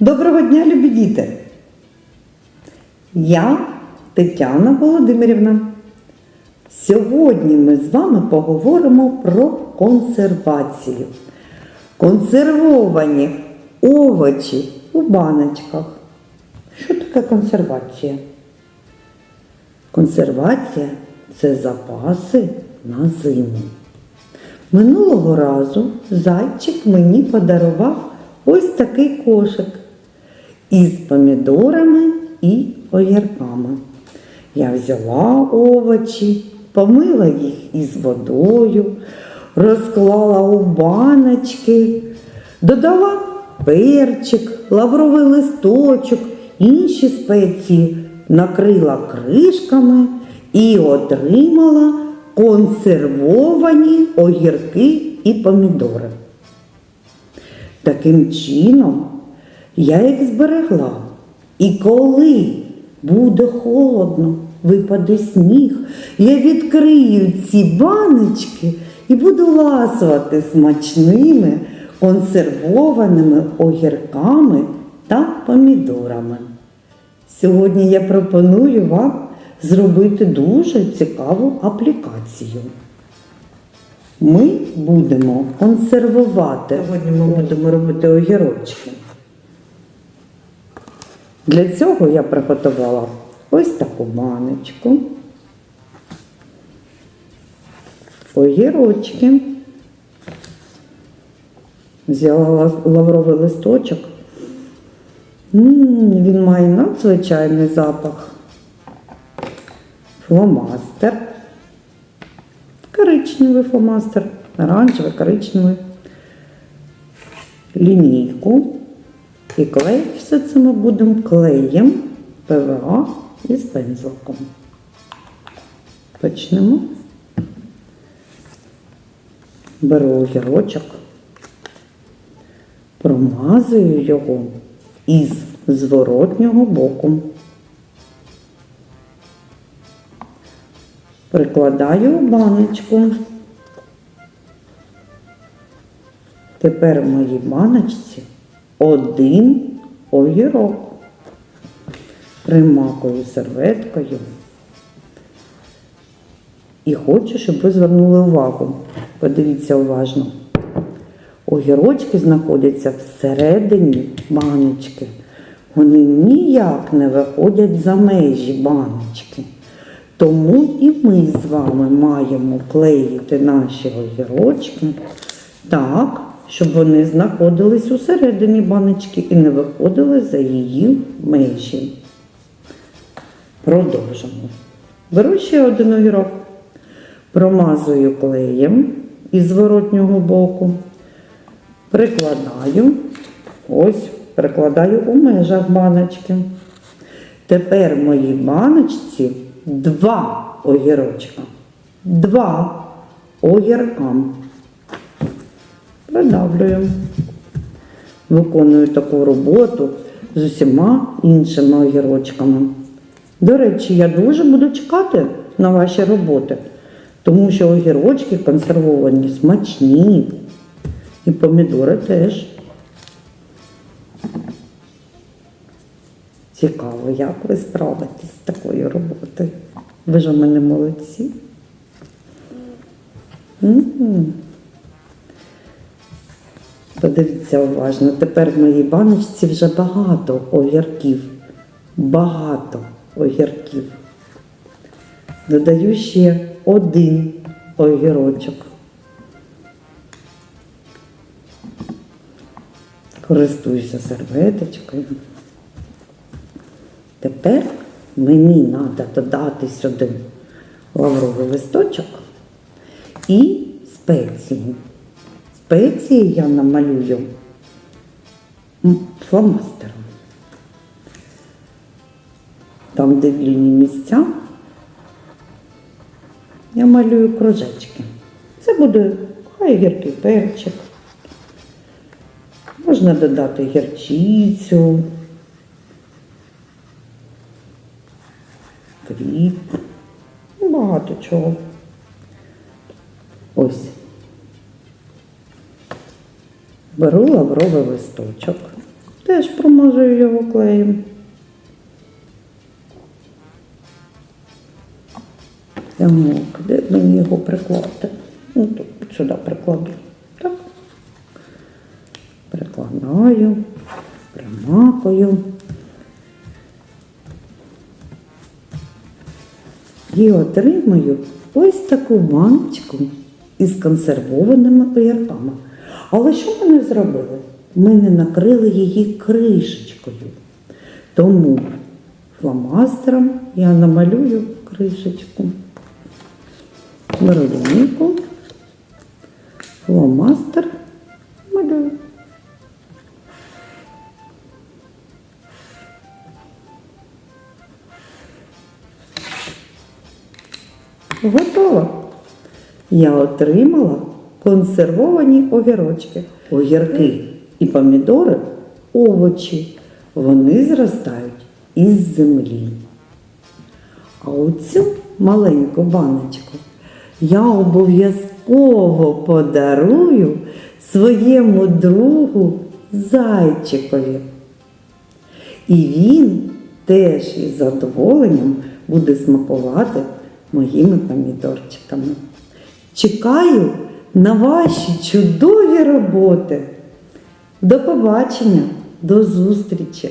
Доброго дня, любі діти! Я Тетяна Володимирівна. Сьогодні ми з вами поговоримо про консервацію. Консервовані овочі у баночках. Що таке консервація? Консервація це запаси на зиму. Минулого разу зайчик мені подарував ось такий кошик із помідорами і огірками. Я взяла овочі, помила їх із водою, розклала у баночки, додала перчик, лавровий листочок, інші спеції, накрила кришками і отримала консервовані огірки і помідори. Таким чином я їх зберегла. І коли буде холодно, випаде сніг, я відкрию ці баночки і буду ласувати смачними консервованими огірками та помідорами. Сьогодні я пропоную вам зробити дуже цікаву аплікацію. Ми будемо консервувати. Сьогодні ми будемо робити огірочки. Для цього я приготувала ось таку баночку, огірочки, взяла лавровий листочок. М, Він має надзвичайний запах. Фломастер. Коричневий фломастер, оранжевий, коричневий, лінійку і клей. Все це ми будемо клеєм ПВА із пензликом. Почнемо. Беру огірочок, промазую його із зворотнього боку. Прикладаю баночку. Тепер в моїй баночці один огірок. Примакую серветкою. І хочу, щоб ви звернули увагу. Подивіться уважно. Огірочки знаходяться всередині баночки. Вони ніяк не виходять за межі баночки. Тому і ми з вами маємо клеїти наші огірочки так, щоб вони знаходились усередині баночки і не виходили за її межі. Продовжимо. Беру ще один огірок, промазую клеєм із зворотнього боку, прикладаю, ось, прикладаю у межах баночки. Тепер в моїй баночці два огірочка. Два огірка. Продавлюю. Виконую таку роботу з усіма іншими огірочками. До речі, я дуже буду чекати на ваші роботи, тому що огірочки консервовані смачні. І помідори теж. Цікаво, як ви справитесь з такою роботою. Ви ж у мене молодці. М. Подивіться уважно, тепер в моїй баночці вже багато огірків. Багато огірків. Додаю ще один огірочок. Користуюся серветочкою. Тепер мені треба додати сюди лавровий листочок і спеції. Спеції я намалюю фломастером. Там, де вільні місця, я малюю кружечки. Це буде хай гіркий перчик. Можна додати гірчицю, кріп, багато чого. Ось. Беру лавровий листочок, Теж промазую його клеєм. Так, де б мені його прикласти? Ну, тут сюди прикладу. Так. Прикладаю, примакую. І отримаю ось таку баночку із консервованими огірками. Але що ми не зробили? Ми не накрили її кришечкою. Тому фломастером я намалюю кришечку. Беру лінійку, фломастер, малюю. Готово. Я отримала консервовані огірочки. Огірки і помідори овочі. Вони зростають із землі. А оцю маленьку баночку я обов'язково подарую своєму другу зайчикові. І він теж із задоволенням буде смакувати моїми помідорчиками. Чекаю на ваші чудові роботи. До побачення, до зустрічі!